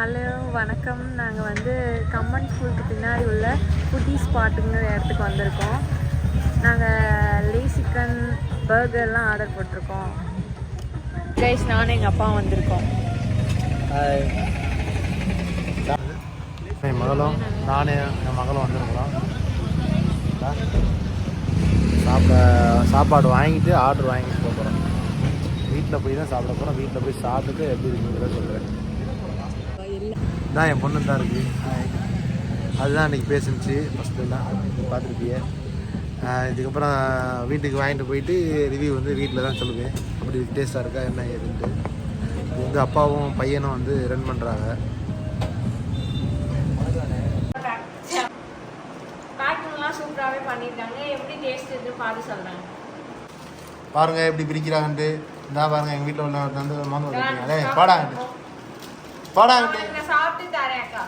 Hello வணக்கம். நாங்கள் வந்து கம்மன் ஸ்கூலுக்கு பின்னாடி உள்ள புட்டி ஸ்பாட்டுங்கிற இடத்துக்கு வந்திருக்கோம். நாங்கள் லே சிக்கன் பர்கர்லாம் ஆர்டர் போட்டிருக்கோம். கைஸ் நானும் எங்கள் அப்பா வந்திருக்கோம். என் மகளும் நானே என் மகளும் வந்திருக்கிறோம். சாப்பிட சாப்பாடு வாங்கிட்டு ஆர்டர் வாங்கிட்டு போகிறோம் வீட்டில் போய் தான் சாப்பிட போகிறோம் வீட்டில் போய் சாப்பிட்டுட்டு எப்படி இருக்குங்கிறத சொல்கிறேன் தான் என் பொண்ணு தான் இருக்குது அதுதான் அன்றைக்கி பேசுனுச்சு. ஃபஸ்ட்டுலாம் பார்த்துருப்பிய. இதுக்கப்புறம் வீட்டுக்கு வாங்கிட்டு போயிட்டு ரிவ்யூ வந்து வீட்டில் தான் சொல்லுவேன். அப்படி டேஸ்ட்டாக இருக்கா என்ன ஏதுன்ட்டு. இது வந்து அப்பாவும் பையனும் வந்து ரன் பண்ணுறாங்க பேக்கிங்லாம் சூப்பராகவே பண்ணியிருக்காங்க. எப்படி டேஸ்ட் இது பார்த்து சொல்கிறேன் பாருங்க எப்படி பிரிக்கிறாங்கன்ட்டு. இந்தா பாருங்க எங்கள் வீட்டில் உள்ள வந்து மாந்து வந்துருக்கீங்க பாடாங்கட்டு நான் சாப்பிட்டு தரேன் அக்கா.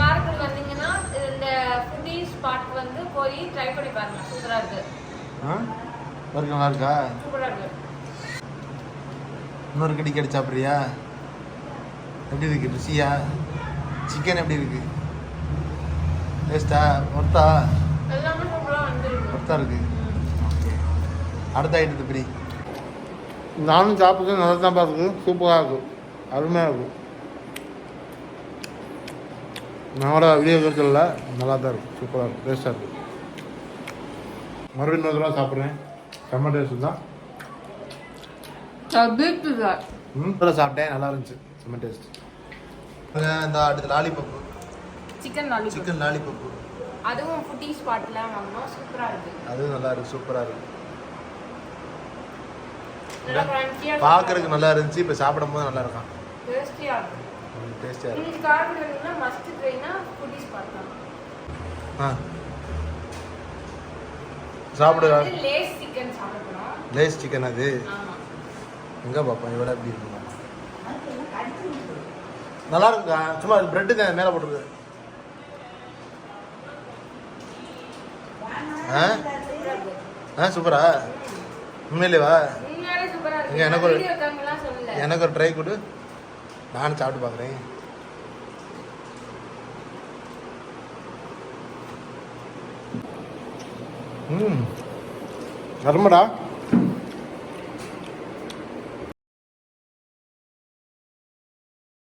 காரைக்குடி வந்தீங்கன்னா இந்த ஃபுட்டி ஸ்பாட் வந்து போய் ட்ரை பண்ணி பாருங்க. சூப்பரா இருக்கு. ஆ இருக்கு நல்லா இருக்கா? சூப்பரா இருக்கு. இன்னொரு கடி கடி சாப்பிட்றியா? எப்படி இருக்கு? ருசியா? சிக்கன் எப்படி இருக்கு? டேஸ்டா ஒர்த்தா எல்லாமே சூப்பரா வந்துருக்கு. ஒர்த்தா இருக்கு. அடுத்த ஐட்டத்து பிரி. நானும் சாப்பிட்டு நல்லா தான் பார்த்துக்கு சூப்பராக இருக்கும். அருமையாக இருக்கும். நம்மளோட வீடியோ சொல்லல நல்லா தான் இருக்கும். சூப்பராக இருக்கும். டேஸ்ட்டாக இருக்கும். மறுபடியும் இன்னொரு சாப்பிட்றேன். செம்ம டேஸ்ட் தான். ம் சாப்பிட்டேன். நல்லா இருந்துச்சு. செம்ம டேஸ்ட் இந்த அடுத்த lollipop chicken lollipop chicken lollipop அதுவும் ஃபுட்டி ஸ்பாட்ல வாங்கினோம் சூப்பரா இருக்கு. அதுவும் நல்லா இருக்கு. சூப்பராக இருக்கு. நல்லா கிரன்ச்சியா பார்க்கறதுக்கு நல்லா இருந்துச்சு இப்போ சாப்பிடும்போது நல்லா இருக்கான். டேஸ்டியா இருக்கு டேஸ்டியாக இருக்கு தான். ஆ. சாப்பிடு. லேஸ் சிக்கன் அது? எங்கே பார்ப்போம் இவ்வளோ எப்படி இருக்குமா நல்லா இருக்குக்கா. சும்மா பிரெட்டு தான் மேலே போட்டுருக்கு ஆ? ஆ சூப்பரா? உண்மையிலேவா? இருக்கு இங்க எனக்கு ஒரு- எனக்கு ஒரு ட்ரை கொடு. நானும் சாப்பிட்டு பார்க்குறேன் ம். அருமடா